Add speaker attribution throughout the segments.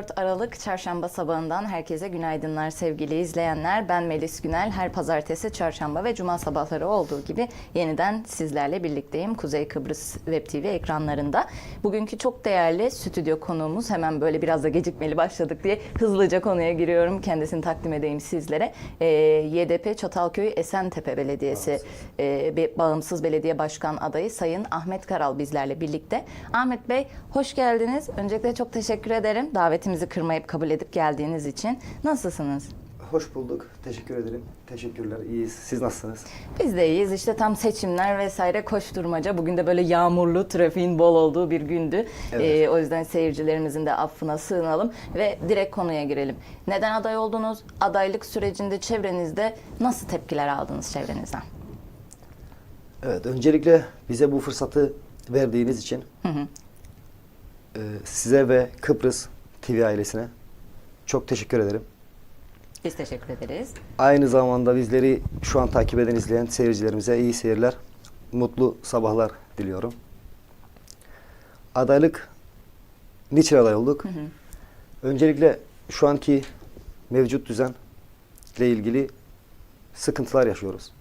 Speaker 1: 14 Aralık Çarşamba sabahından herkese günaydınlar sevgili izleyenler. Ben Melis Günel. Her pazartesi, çarşamba ve cuma sabahları olduğu gibi yeniden sizlerle birlikteyim. Kuzey Kıbrıs Web TV ekranlarında. Bugünkü çok değerli stüdyo konuğumuz hemen böyle biraz da gecikmeli başladık diye hızlıca konuya giriyorum. Kendisini takdim edeyim sizlere. Ee, YDP Çatalköy Esentepe Belediyesi e, bir bağımsız belediye başkan adayı Sayın Ahmet Karal bizlerle birlikte. Ahmet Bey hoş geldiniz. Öncelikle çok teşekkür ederim davetimizi kırmayıp kabul edip geldiğiniz için. Nasılsınız?
Speaker 2: Hoş bulduk. Teşekkür ederim. Teşekkürler. İyiyiz. Siz nasılsınız?
Speaker 1: Biz de iyiyiz. İşte tam seçimler vesaire koşturmaca. Bugün de böyle yağmurlu, trafiğin bol olduğu bir gündü.
Speaker 2: Evet.
Speaker 1: Ee, o yüzden seyircilerimizin de affına sığınalım ve direkt konuya girelim. Neden aday oldunuz? Adaylık sürecinde çevrenizde nasıl tepkiler aldınız çevrenizden?
Speaker 2: Evet. Öncelikle bize bu fırsatı verdiğiniz için e, size ve Kıbrıs TV ailesine çok teşekkür ederim.
Speaker 1: Biz teşekkür ederiz.
Speaker 2: Aynı zamanda bizleri şu an takip eden, izleyen seyircilerimize iyi seyirler, mutlu sabahlar diliyorum. Adaylık, niçin aday olduk? Öncelikle şu anki mevcut düzenle ilgili sıkıntılar yaşıyoruz.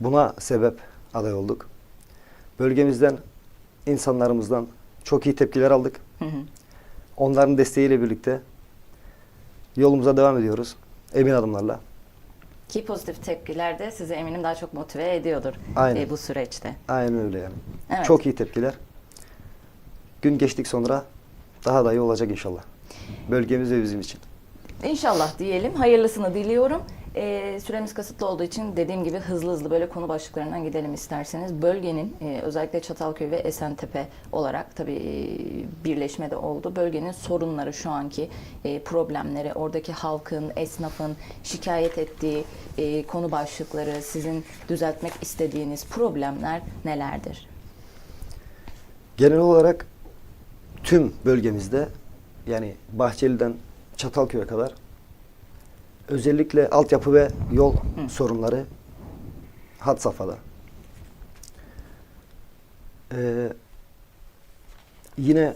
Speaker 2: Buna sebep aday olduk. Bölgemizden, insanlarımızdan çok iyi tepkiler aldık.
Speaker 1: Hı hı.
Speaker 2: Onların desteğiyle birlikte yolumuza devam ediyoruz. Emin adımlarla.
Speaker 1: Ki pozitif tepkiler de sizi eminim daha çok motive ediyordur
Speaker 2: Aynen.
Speaker 1: e, bu süreçte.
Speaker 2: Aynen öyle yani.
Speaker 1: Evet.
Speaker 2: Çok iyi tepkiler. Gün geçtik sonra daha da iyi olacak inşallah. Bölgemiz ve bizim için.
Speaker 1: İnşallah diyelim. Hayırlısını diliyorum. Ee, süremiz kısıtlı olduğu için dediğim gibi hızlı hızlı böyle konu başlıklarından gidelim isterseniz. Bölgenin e, özellikle Çatalköy ve Esentepe olarak tabii e, birleşme de oldu. Bölgenin sorunları şu anki e, problemleri, oradaki halkın, esnafın şikayet ettiği e, konu başlıkları, sizin düzeltmek istediğiniz problemler nelerdir?
Speaker 2: Genel olarak tüm bölgemizde yani Bahçeli'den Çatalköy'e kadar özellikle altyapı ve yol sorunları had safhada. Ee, yine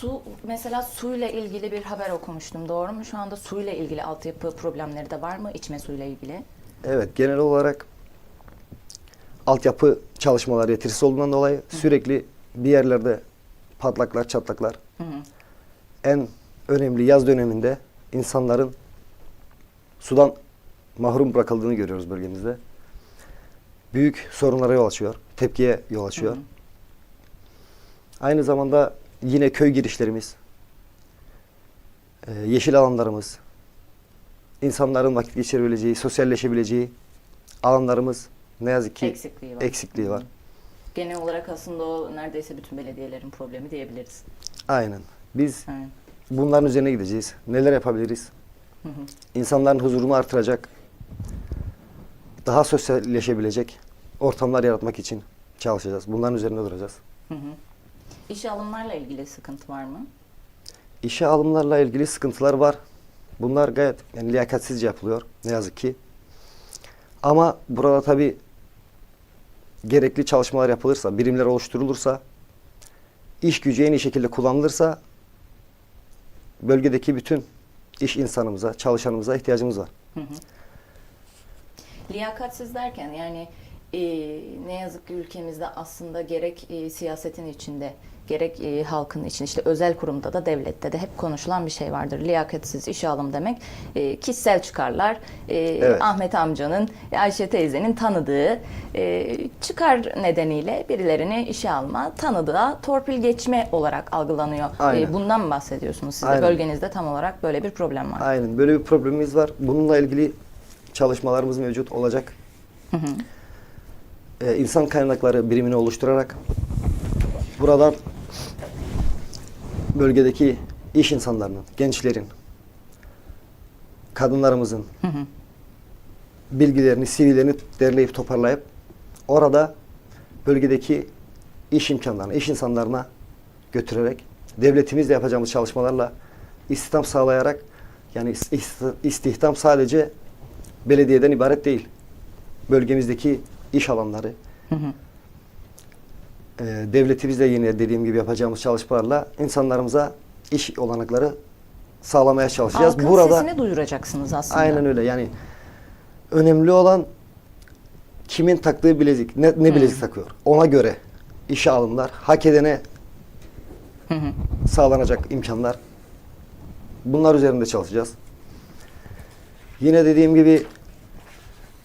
Speaker 1: Su mesela suyla ilgili bir haber okumuştum. Doğru mu? Şu anda suyla ilgili altyapı problemleri de var mı? İçme suyla ilgili.
Speaker 2: Evet, genel olarak altyapı çalışmaları yetersiz olduğundan dolayı sürekli bir yerlerde patlaklar, çatlaklar.
Speaker 1: Hı hı.
Speaker 2: En önemli yaz döneminde insanların sudan mahrum bırakıldığını görüyoruz bölgemizde. Büyük sorunlara yol açıyor, tepkiye yol açıyor.
Speaker 1: Hı hı.
Speaker 2: Aynı zamanda yine köy girişlerimiz, e, yeşil alanlarımız, insanların vakit geçirebileceği, sosyalleşebileceği alanlarımız ne yazık ki
Speaker 1: Eksikliği var.
Speaker 2: eksikliği var.
Speaker 1: Genel olarak aslında o neredeyse bütün belediyelerin problemi diyebiliriz.
Speaker 2: Aynen. Biz
Speaker 1: Evet.
Speaker 2: Bunların üzerine gideceğiz. Neler yapabiliriz?
Speaker 1: Hı hı.
Speaker 2: İnsanların huzurunu artıracak, daha sosyalleşebilecek ortamlar yaratmak için çalışacağız. Bunların üzerine duracağız.
Speaker 1: Hı hı. İşe alımlarla ilgili sıkıntı var mı?
Speaker 2: İşe alımlarla ilgili sıkıntılar var. Bunlar gayet yani liyakatsizce yapılıyor ne yazık ki. Ama burada tabii gerekli çalışmalar yapılırsa, birimler oluşturulursa, iş gücü en iyi şekilde kullanılırsa bölgedeki bütün iş insanımıza, çalışanımıza ihtiyacımız var.
Speaker 1: Hı hı. Liyakatsiz derken yani e, ne yazık ki ülkemizde aslında gerek e, siyasetin içinde gerek e, halkın için işte özel kurumda da devlette de hep konuşulan bir şey vardır. Liyakatsiz işe alım demek e, kişisel çıkarlar. E,
Speaker 2: Evet.
Speaker 1: Ahmet amcanın, Ayşe teyzenin tanıdığı e, çıkar nedeniyle birilerini işe alma, tanıdığa torpil geçme olarak algılanıyor.
Speaker 2: Aynen.
Speaker 1: E, bundan mı bahsediyorsunuz siz de? Bölgenizde tam olarak böyle bir problem var.
Speaker 2: Aynen böyle bir problemimiz var. Bununla ilgili çalışmalarımız mevcut olacak. Ee, insan kaynakları birimini oluşturarak buradan bölgedeki iş insanlarının, gençlerin, kadınlarımızın bilgilerini, CV'lerini derleyip toparlayıp orada bölgedeki iş imkanlarına, iş insanlarına götürerek devletimizle yapacağımız çalışmalarla istihdam sağlayarak yani ist- istihdam sadece belediyeden ibaret değil. Bölgemizdeki iş alanları, e, devletimizle yine dediğim gibi yapacağımız çalışmalarla insanlarımıza iş olanakları sağlamaya çalışacağız.
Speaker 1: Halkın
Speaker 2: Burada
Speaker 1: sesini duyuracaksınız aslında.
Speaker 2: aynen öyle. Yani önemli olan kimin taktığı bilezik, ne, ne bilezik takıyor. Ona göre işe alımlar, hak edene
Speaker 1: Hı hı.
Speaker 2: sağlanacak imkanlar. Bunlar üzerinde çalışacağız. Yine dediğim gibi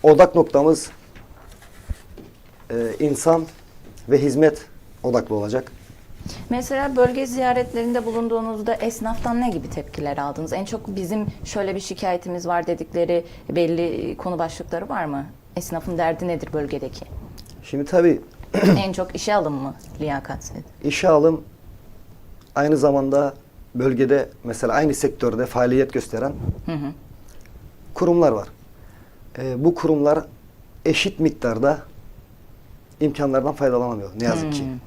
Speaker 2: odak noktamız e, insan ve hizmet odaklı olacak.
Speaker 1: Mesela bölge ziyaretlerinde bulunduğunuzda esnaftan ne gibi tepkiler aldınız? En çok bizim şöyle bir şikayetimiz var dedikleri belli konu başlıkları var mı? Esnafın derdi nedir bölgedeki?
Speaker 2: Şimdi tabii
Speaker 1: en çok işe alım mı liyakat?
Speaker 2: işe alım aynı zamanda bölgede mesela aynı sektörde faaliyet gösteren
Speaker 1: Hı hı.
Speaker 2: kurumlar var. E, bu kurumlar eşit miktarda imkanlardan faydalanamıyor ne yazık ki.
Speaker 1: Hmm.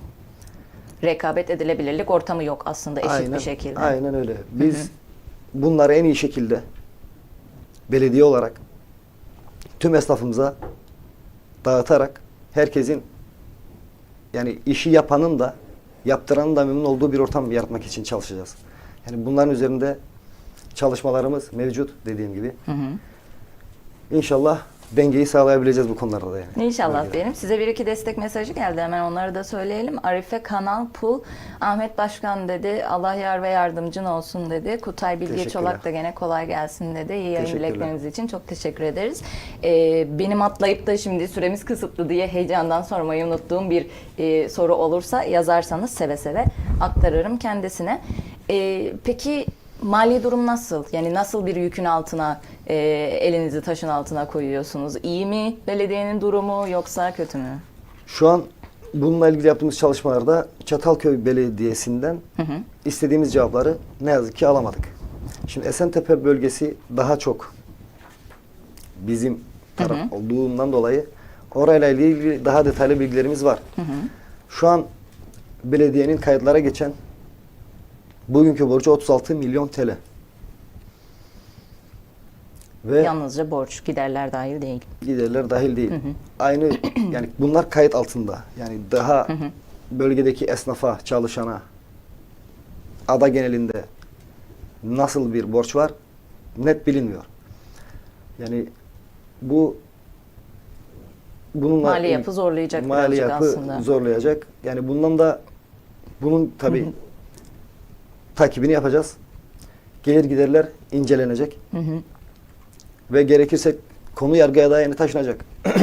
Speaker 1: Rekabet edilebilirlik ortamı yok aslında eşit bir şekilde.
Speaker 2: Aynen öyle. Biz bunları en iyi şekilde belediye olarak tüm esnafımıza dağıtarak herkesin yani işi yapanın da yaptıranın da memnun olduğu bir ortam yaratmak için çalışacağız. Yani bunların üzerinde çalışmalarımız mevcut dediğim gibi.
Speaker 1: Hı hı.
Speaker 2: İnşallah dengeyi sağlayabileceğiz bu konularda da yani.
Speaker 1: İnşallah diyelim. Size bir iki destek mesajı geldi. Hemen onları da söyleyelim. Arife Kanal Pul. Ahmet Başkan dedi. Allah yar ve yardımcın olsun dedi. Kutay Bilge. Çolak da gene kolay gelsin dedi. İyi yayın dilekleriniz için çok teşekkür ederiz. Ee, benim atlayıp da şimdi süremiz kısıtlı diye heyecandan sormayı unuttuğum bir e, soru olursa yazarsanız seve seve aktarırım kendisine. Ee, peki Mali durum nasıl? Yani nasıl bir yükün altına e, elinizi taşın altına koyuyorsunuz? İyi mi belediyenin durumu yoksa kötü mü?
Speaker 2: Şu an bununla ilgili yaptığımız çalışmalarda Çatalköy Belediyesi'nden
Speaker 1: Hı hı.
Speaker 2: istediğimiz cevapları ne yazık ki alamadık. Şimdi Esentepe bölgesi daha çok bizim taraf
Speaker 1: Hı hı.
Speaker 2: olduğundan dolayı orayla ilgili daha detaylı bilgilerimiz var.
Speaker 1: Hı hı.
Speaker 2: Şu an belediyenin kayıtlara geçen bugünkü borcu 36 milyon TL. Ve
Speaker 1: Yalnızca borç, giderler dahil değil.
Speaker 2: giderler dahil değil.
Speaker 1: Hı hı.
Speaker 2: Aynı yani bunlar kayıt altında. Yani daha
Speaker 1: Hı hı.
Speaker 2: bölgedeki esnafa, çalışana, ada genelinde nasıl bir borç var net bilinmiyor. Yani bu bununla
Speaker 1: Mali yapı zorlayacak
Speaker 2: mali
Speaker 1: birazcık
Speaker 2: yapı
Speaker 1: aslında.
Speaker 2: zorlayacak. Yani bundan da bunun tabi
Speaker 1: Hı hı.
Speaker 2: Takibini yapacağız. Gelir giderler incelenecek
Speaker 1: Hı hı.
Speaker 2: ve gerekirse konu yargıya da yani taşınacak.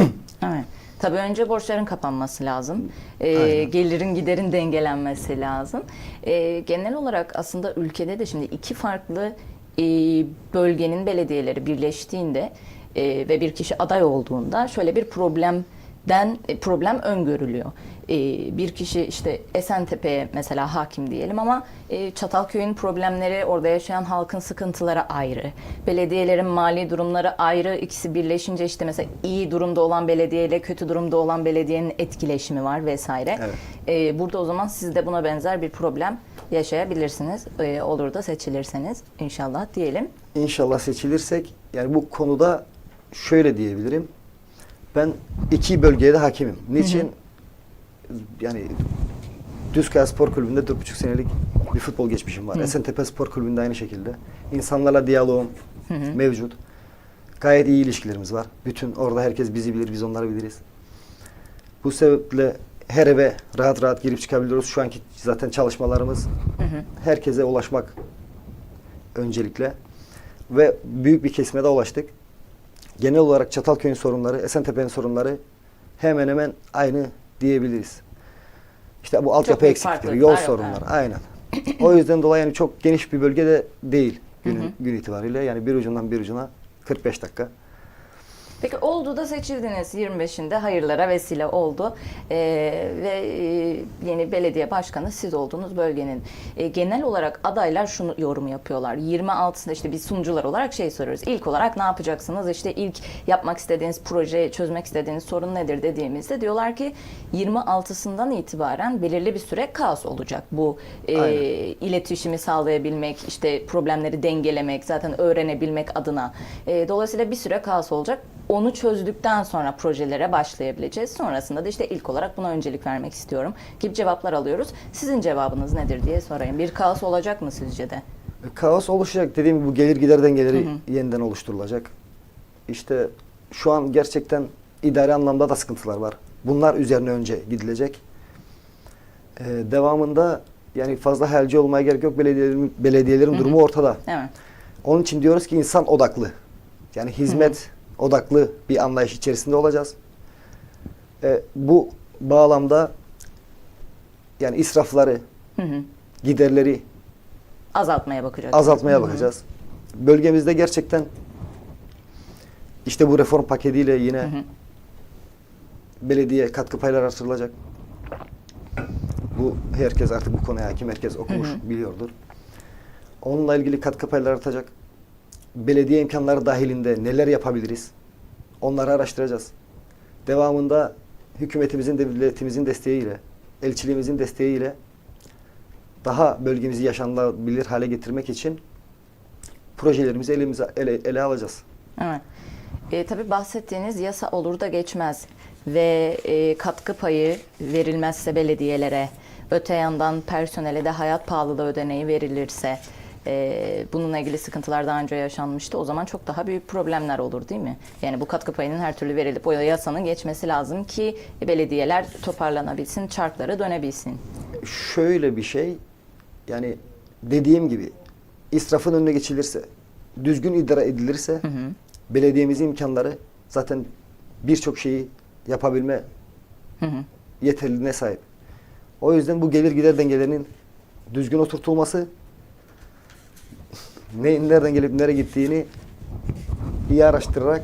Speaker 1: Evet. Tabii önce borçların kapanması lazım.
Speaker 2: Aynen.
Speaker 1: gelirin giderin dengelenmesi lazım. Ee, genel olarak aslında ülkede de şimdi iki farklı e, bölgenin belediyeleri birleştiğinde e, ve bir kişi aday olduğunda şöyle bir problemden e, problem öngörülüyor. E, bir kişi işte Esentepe'ye mesela hakim diyelim ama e, Çatalköy'ün problemleri, orada yaşayan halkın sıkıntıları ayrı. Belediyelerin mali durumları ayrı. İkisi birleşince işte mesela iyi durumda olan belediye ile kötü durumda olan belediyenin etkileşimi var vesaire.
Speaker 2: Evet.
Speaker 1: Burada o zaman siz de buna benzer bir problem yaşayabilirsiniz. Olur da seçilirseniz inşallah diyelim.
Speaker 2: İnşallah seçilirsek yani bu konuda şöyle diyebilirim. Ben iki bölgeye de hakimim. Niçin? Yani Düzkaya Spor Kulübü'nde 4,5 senelik bir futbol geçmişim var. Esentepe Spor Kulübü'nde aynı şekilde. İnsanlarla diyaloğum mevcut. Gayet iyi ilişkilerimiz var. Bütün orada herkes bizi bilir, biz onları biliriz. Bu sebeple her eve rahat rahat girip çıkabiliyoruz. Şu anki zaten çalışmalarımız herkese ulaşmak öncelikle ve büyük bir kesime de ulaştık. Genel olarak Çatalköy'ün sorunları, Esentepe'nin sorunları hemen hemen aynı diyebiliriz. İşte bu altyapı eksiklikleri, yol sorunları aynen. o yüzden dolayı yani çok geniş bir bölgede değil gün, gün itibariyle. Yani bir ucundan bir ucuna 45 dakika.
Speaker 1: Peki oldu da seçildiniz 25'inde hayırlara vesile oldu Ee, ve e, yeni belediye başkanı siz oldunuz bölgenin. E, genel olarak adaylar şunu yorum yapıyorlar. 26'sında işte biz sunucular olarak şey soruyoruz. İlk olarak ne yapacaksınız? İşte ilk yapmak istediğiniz proje, çözmek istediğiniz sorun nedir dediğimizde diyorlar ki 26'sından itibaren belirli bir süre kaos olacak. Bu e,
Speaker 2: Aynen.
Speaker 1: iletişimi sağlayabilmek, işte problemleri dengelemek, zaten öğrenebilmek adına. E, dolayısıyla bir süre kaos olacak. Onu çözdükten sonra projelere başlayabileceğiz. Sonrasında da işte ilk olarak buna öncelik vermek istiyorum gibi cevaplar alıyoruz. Sizin cevabınız nedir diye sorayım. Bir kaos olacak mı sizce de?
Speaker 2: Kaos oluşacak. Dediğim gibi bu gelir gider dengeleri yeniden oluşturulacak. İşte şu an gerçekten idari anlamda da sıkıntılar var. Bunlar üzerine önce gidilecek. Ee, devamında yani fazla helci olmaya gerek yok. Belediyelerin, belediyelerin durumu ortada.
Speaker 1: Evet.
Speaker 2: Onun için diyoruz ki insan odaklı. Yani hizmet odaklı bir anlayış içerisinde olacağız. Ee, bu bağlamda yani israfları,
Speaker 1: Hı hı.
Speaker 2: giderleri
Speaker 1: Azaltmaya bakacağız.
Speaker 2: azaltmaya bakacağız. Bölgemizde gerçekten işte bu reform paketiyle yine belediye katkı payları artırılacak. Bu herkes artık bu konuya hakim, herkes okumuş, biliyordur. Onunla ilgili katkı payları artacak. Belediye imkanları dahilinde neler yapabiliriz? Onları araştıracağız. Devamında hükümetimizin, devletimizin desteğiyle, elçiliğimizin desteğiyle daha bölgemizi yaşanılabilir hale getirmek için projelerimizi elimize ele, ele alacağız.
Speaker 1: Evet. E, tabii bahsettiğiniz yasa olur da geçmez ve e, katkı payı verilmezse belediyelere, öte yandan personele de hayat pahalılığı ödeneği verilirse, e, bununla ilgili sıkıntılar daha önce yaşanmıştı. O zaman çok daha büyük problemler olur değil mi? Yani bu katkı payının her türlü verilip o yasanın geçmesi lazım ki belediyeler toparlanabilsin, çarkları dönebilsin.
Speaker 2: Şöyle bir şey, yani dediğim gibi israfın önüne geçilirse, düzgün idare edilirse, belediyemizin imkanları zaten birçok şeyi yapabilme
Speaker 1: Hı hı.
Speaker 2: yeterliliğine sahip. O yüzden bu gelir gider dengelerinin düzgün oturtulması, neyin nereden gelip nereye gittiğini iyi araştırarak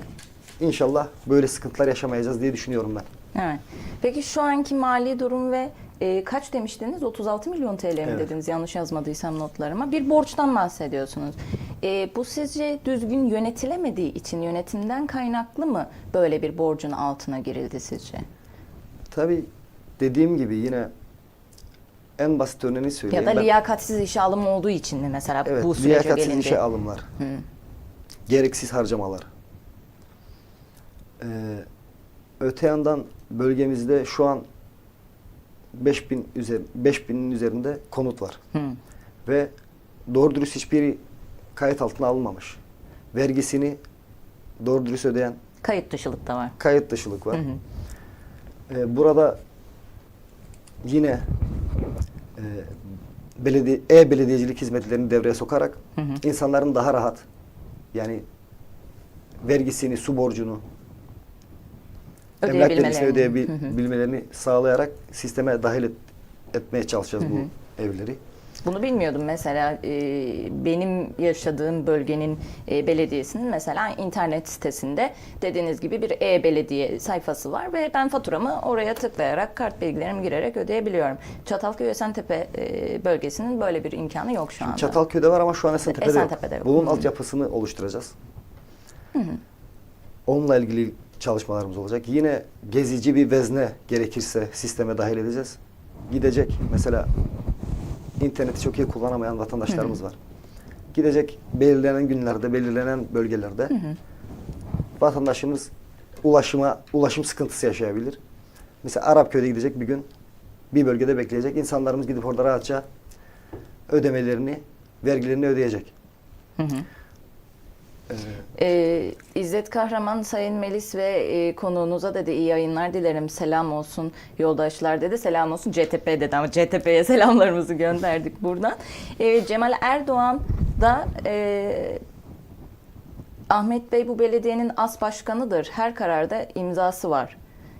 Speaker 2: inşallah böyle sıkıntılar yaşamayacağız diye düşünüyorum ben.
Speaker 1: Evet. Peki şu anki mali durum ve e, kaç demiştiniz? 36 milyon TL mi
Speaker 2: Evet.
Speaker 1: dediniz yanlış yazmadıysam notlarıma. Bir borçtan bahsediyorsunuz. E, bu sizce düzgün yönetilemediği için yönetimden kaynaklı mı böyle bir borcun altına girildi sizce?
Speaker 2: Tabii dediğim gibi yine en basit örneğini
Speaker 1: Ya
Speaker 2: söyleyeyim.
Speaker 1: da
Speaker 2: Ben-
Speaker 1: liyakatsiz işe alım olduğu için mi mesela
Speaker 2: Evet,
Speaker 1: bu sürece
Speaker 2: liyakatsiz
Speaker 1: gelindi?
Speaker 2: işe alımlar. Gereksiz harcamalar. Ee, öte yandan bölgemizde şu an 5000 üzeri 5000'in üzerinde konut var.
Speaker 1: Hı.
Speaker 2: Ve doğru dürüst hiçbiri kayıt altına alınmamış. Vergisini doğru dürüst ödeyen
Speaker 1: Kayıt dışılık da var.
Speaker 2: kayıt dışılık var.
Speaker 1: Hı hı.
Speaker 2: Ee, burada yine belediye e-belediyecilik hizmetlerini devreye sokarak
Speaker 1: Hı hı.
Speaker 2: insanların daha rahat yani vergisini, su borcunu, emlak vergisini
Speaker 1: Ödeyebilmelerini. Hı hı.
Speaker 2: sağlayarak sisteme dahil et- etmeye çalışacağız bu evleri.
Speaker 1: Bunu bilmiyordum mesela e, benim yaşadığım bölgenin e, belediyesinin mesela internet sitesinde dediğiniz gibi bir e-belediye sayfası var ve ben faturamı oraya tıklayarak kart bilgilerimi girerek ödeyebiliyorum. Çatalköy Esentepe e, bölgesinin böyle bir imkanı yok şu anda.
Speaker 2: Çatalköy'de var ama şu an Esentepe'de,
Speaker 1: Esentepe'de
Speaker 2: yok.
Speaker 1: yok.
Speaker 2: Bunun altyapısını oluşturacağız. Onunla ilgili çalışmalarımız olacak. Yine gezici bir vezne gerekirse sisteme dahil edeceğiz. Gidecek mesela interneti çok iyi kullanamayan vatandaşlarımız var. Gidecek belirlenen günlerde, belirlenen bölgelerde vatandaşımız ulaşıma ulaşım sıkıntısı yaşayabilir. Mesela Arapköy'de gidecek bir gün bir bölgede bekleyecek. İnsanlarımız gidip orada rahatça ödemelerini, vergilerini ödeyecek.
Speaker 1: Hı hı.
Speaker 2: Ee,
Speaker 1: Ee, İzzet Kahraman, Sayın Melis ve e, konuğunuza dedi iyi yayınlar dilerim. Selam olsun yoldaşlar dedi. Selam olsun CTP dedi ama CTP'ye selamlarımızı gönderdik buradan. Ee, Cemal Erdoğan da e, Ahmet Bey bu belediyenin as başkanıdır. Her kararda imzası var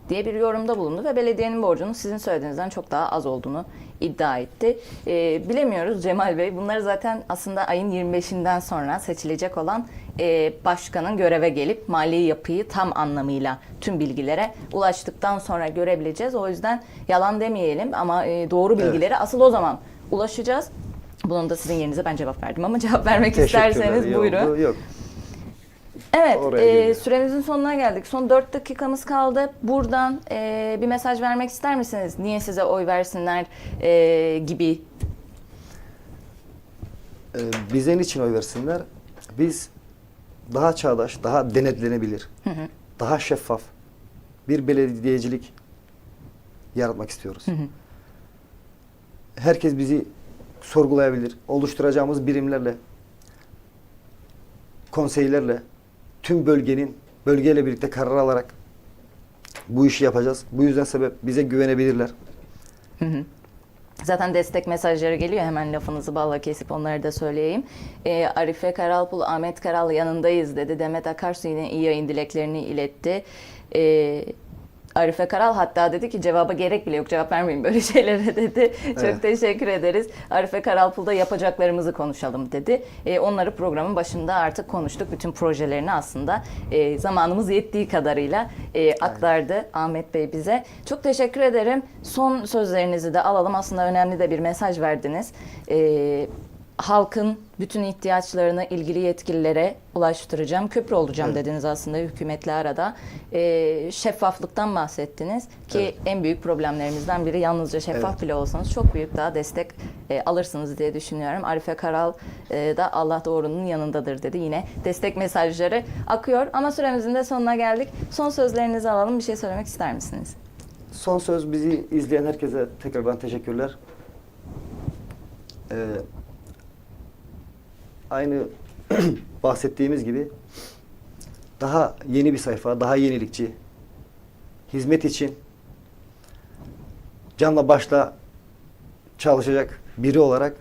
Speaker 1: diye bir yorumda bulundu ve belediyenin borcunun sizin söylediğinizden çok daha az olduğunu iddia etti. Ee, bilemiyoruz Cemal Bey. Bunları zaten aslında ayın 25'inden sonra seçilecek olan e, başkanın göreve gelip mali yapıyı tam anlamıyla tüm bilgilere ulaştıktan sonra görebileceğiz. O yüzden yalan demeyelim ama e, doğru
Speaker 2: Evet.
Speaker 1: bilgilere asıl o zaman ulaşacağız. Bunun da sizin yerinize ben cevap verdim ama cevap vermek isterseniz buyurun.
Speaker 2: oldu. Yok.
Speaker 1: Evet, e, süremizin sonuna geldik. Son 4 dakikamız kaldı. Buradan e, bir mesaj vermek ister misiniz? Niye size oy versinler e, gibi?
Speaker 2: Ee, bize niçin oy versinler? Biz daha çağdaş, daha denetlenebilir, daha şeffaf bir belediyecilik yaratmak istiyoruz. Herkes bizi sorgulayabilir. Oluşturacağımız birimlerle, konseylerle, tüm bölgenin bölgeyle birlikte karar alarak bu işi yapacağız. Bu yüzden sebep bize güvenebilirler.
Speaker 1: Zaten destek mesajları geliyor. Hemen lafınızı balla kesip onları da söyleyeyim. Ee, Arife Karalpul, Ahmet Karal yanındayız dedi. Demet Akarsu yine iyi yayın dileklerini iletti. Ee, Arife Karal hatta dedi ki cevaba gerek bile yok cevap vermeyin böyle şeylere dedi. Çok
Speaker 2: Evet.
Speaker 1: teşekkür ederiz. Arife Karalpul'da yapacaklarımızı konuşalım dedi. Ee, onları programın başında artık konuştuk. Bütün projelerini aslında e, zamanımız yettiği kadarıyla e, aktardı Ahmet Bey bize. Çok teşekkür ederim. Son sözlerinizi de alalım. Aslında önemli de bir mesaj verdiniz. Ee, halkın bütün ihtiyaçlarını ilgili yetkililere ulaştıracağım, köprü olacağım
Speaker 2: Evet.
Speaker 1: dediniz aslında hükümetle arada. Ee, şeffaflıktan bahsettiniz ki
Speaker 2: Evet.
Speaker 1: en büyük problemlerimizden biri yalnızca şeffaf
Speaker 2: Evet.
Speaker 1: bile olsanız çok büyük daha destek e, alırsınız diye düşünüyorum. Arife Karal e, da Allah doğrunun yanındadır dedi. Yine destek mesajları akıyor ama süremizin de sonuna geldik. Son sözlerinizi alalım. Bir şey söylemek ister misiniz?
Speaker 2: Son söz bizi izleyen herkese tekrardan teşekkürler. Ee, aynı bahsettiğimiz gibi daha yeni bir sayfa, daha yenilikçi, hizmet için canla başla çalışacak biri olarak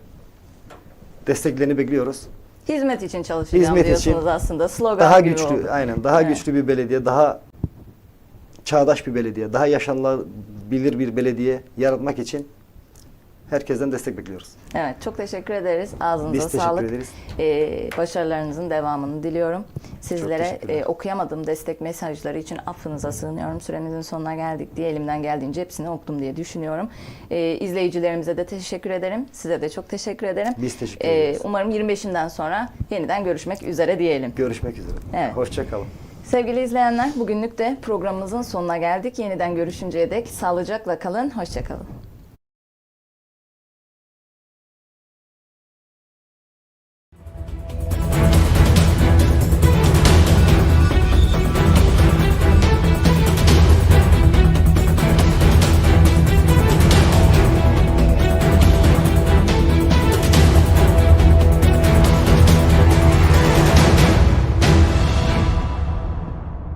Speaker 2: desteklerini bekliyoruz.
Speaker 1: Hizmet için çalışacağım
Speaker 2: Hizmet için
Speaker 1: diyorsunuz aslında. Slogan
Speaker 2: Daha
Speaker 1: gibi
Speaker 2: güçlü,
Speaker 1: oldu.
Speaker 2: aynen daha
Speaker 1: Evet.
Speaker 2: güçlü bir belediye, daha çağdaş bir belediye, daha yaşanılabilir bir belediye yaratmak için herkesten destek bekliyoruz.
Speaker 1: Evet, çok teşekkür ederiz. Ağzınıza
Speaker 2: Biz teşekkür
Speaker 1: sağlık.
Speaker 2: ederiz.
Speaker 1: Ee, başarılarınızın devamını diliyorum. Sizlere e, okuyamadığım destek mesajları için affınıza sığınıyorum. Süremizin sonuna geldik diye elimden geldiğince hepsini okudum diye düşünüyorum. Ee, izleyicilerimize de teşekkür ederim. Size de çok teşekkür ederim.
Speaker 2: Biz teşekkür
Speaker 1: Ee,
Speaker 2: ederiz.
Speaker 1: umarım 25'inden sonra yeniden görüşmek üzere diyelim.
Speaker 2: Görüşmek üzere.
Speaker 1: Evet.
Speaker 2: Hoşça kalın.
Speaker 1: Sevgili izleyenler, bugünlük de programımızın sonuna geldik. Yeniden görüşünceye dek sağlıcakla kalın, hoşça kalın.